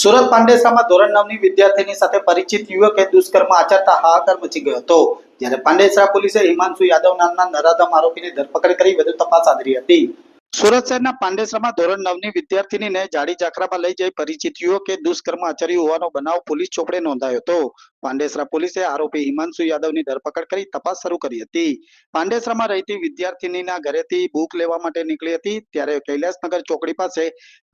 સુરત પાંડેસરામાં ધોરણ નવની વિદ્યાર્થીની સાથે પરિચિત યુવકે દુષ્કર્મ આચરતા હાહાકાર મચી ગયો હતો. જ્યારે પાંડેસરા પોલીસે હિમાંશુ યાદવ નામના નરાધમ આરોપીની ધરપકડ કરી વધુ તપાસ આદરી હતી. સુરત શહેરના પાંડેસરામાં ધોરણ નવની વિદ્યાર્થીનીને જાડી જાખરામાં લઈ જઈ પરિચિત યુવકે દુષ્કર્મ આચર્યું હોવાનો બનાવ પોલીસ ચોપડે નોંધાયો હતો. પાંડેસરા પોલીસે આરોપી હિમાંશુ યાદવની ધરપકડ કરી તપાસ શરૂ કરી હતી. પાંડેસરામાં રહેતી વિદ્યાર્થીનીના ઘરેથી બુક લેવા માટે નીકળી હતી, ત્યારે કૈલાસનગર ચોકડી પાસે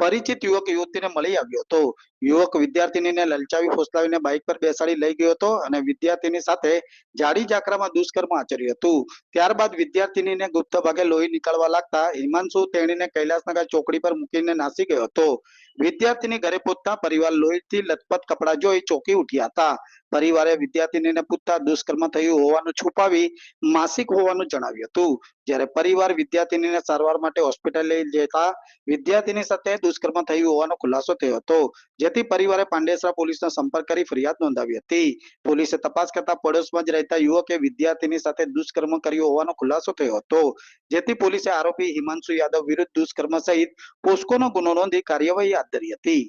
પરિચિત યુવક યુવતીને મળી આવ્યો હતો. યુવક વિદ્યાર્થીનીને લલચાવી ફોસલાવીને બાઇક પર બેસાડી લઈ ગયો હતો અને વિદ્યાર્થીની સાથે જાડી જાકરામાં દુષ્કર્મ આચર્યું હતું. ત્યારબાદ વિદ્યાર્થીનીને ગુપ્ત ભાગે લોહી નીકળવા લાગતા હિમાંશુ તેણીને કૈલાસનગર ચોકડી પર મૂકીને નાસી ગયો હતો. વિદ્યાર્થીની ઘરે પહોંચતા પરિવાર લોહીથી લથપથ કપડા જોઈ ચોંકી ઉઠ્યા હતા. પરિવારે વિદ્યાર્થીનીને પૂછતા દુષ્કર્મ થયું હોવાનું છુપાવી માસિક હોવાનું જણાવ્યું હતું. જ્યારે પરિવાર વિદ્યાર્થીનીને સારવાર માટે હોસ્પિટલ લઈ જતા વિદ્યાર્થીની સાથે દુષ્કર્મ થયું હોવાનો ખુલાસો થયો હતો. જેથી પરિવારે પાંડેસરા પોલીસનો સંપર્ક કરી ફરિયાદ નોંધાવી હતી. પોલીસે તપાસ કરતા પડોશમાં જ રહેતા યુવકે વિદ્યાર્થીની સાથે દુષ્કર્મ કર્યું હોવાનો ખુલાસો થયો હતો. જેથી પોલીસે આરોપી હિમાંશુ યાદવ વિરુદ્ધ દુષ્કર્મ સહિત પોસ્કોનો ગુનો નોંધી કાર્યવાહી હાથ ધરી હતી.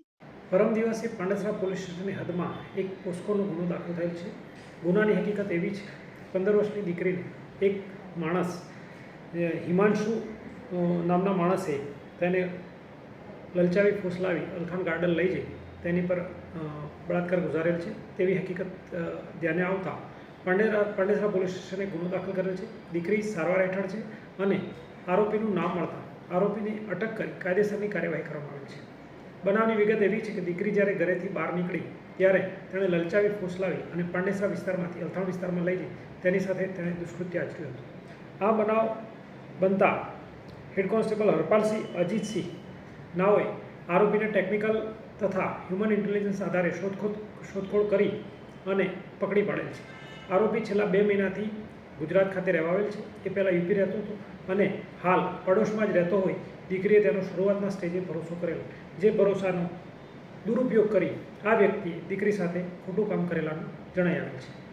પરમ દિવસે પાંડેસરા પોલીસ સ્ટેશનની હદમાં એક પોસ્કોનો ગુનો દાખલ થયેલ છે. ગુનાની હકીકત એવી છે, પંદર વર્ષની દીકરીને એક માણસ હિમાંશુ નામના માણસે તેને લલચાવી ફૂસલાવી અલખાન ગાર્ડન લઈ જઈ તેની પર બળાત્કાર ગુજારેલ છે. તેવી હકીકત ધ્યાને આવતા પાંડેરા પાંડેસરા પોલીસ સ્ટેશને ગુનો દાખલ કર્યો છે. દીકરી સારવાર હેઠળ છે અને આરોપીનું નામ મળતા આરોપીને અટક કરી કાયદેસરની કાર્યવાહી કરવામાં આવી છે. બનાવની વિગત એવી છે કે દીકરી જ્યારે ઘરેથી બહાર નીકળી ત્યારે તેણે લલચાવી, ફોસલાવી અને પાંડેસરા વિસ્તારમાંથી, અલથાણ વિસ્તારમાં લઈ જઈ. તેની સાથે તેણે દુષ્કૃત્ય આચર્યું હતું. આ બનાવ બનતા હેડ કોન્સ્ટેબલ હરપાલસિંહ અજીતસિંહ નાઓએ આરોપીને ટેકનિકલ તથા હ્યુમન ઇન્ટેલિજન્સ આધારે શોધખોળ શોધખોળ કરી અને પકડી પાડેલ છે. આરોપી છેલ્લા બે મહિનાથી ગુજરાત ખાતે રહેવાવેલ છે. એ પહેલાં યુપી રહેતો હતો અને હાલ પડોશમાં જ રહેતો હોય દીકરીએ તેનો શરૂઆતના સ્ટેજે ભરોસો કરેલો. જે ભરોસાનો દુરુપયોગ કરી આ વ્યક્તિએ દીકરી સાથે ખોટું કામ કરેલાનું જણાઈ આવેલ છે.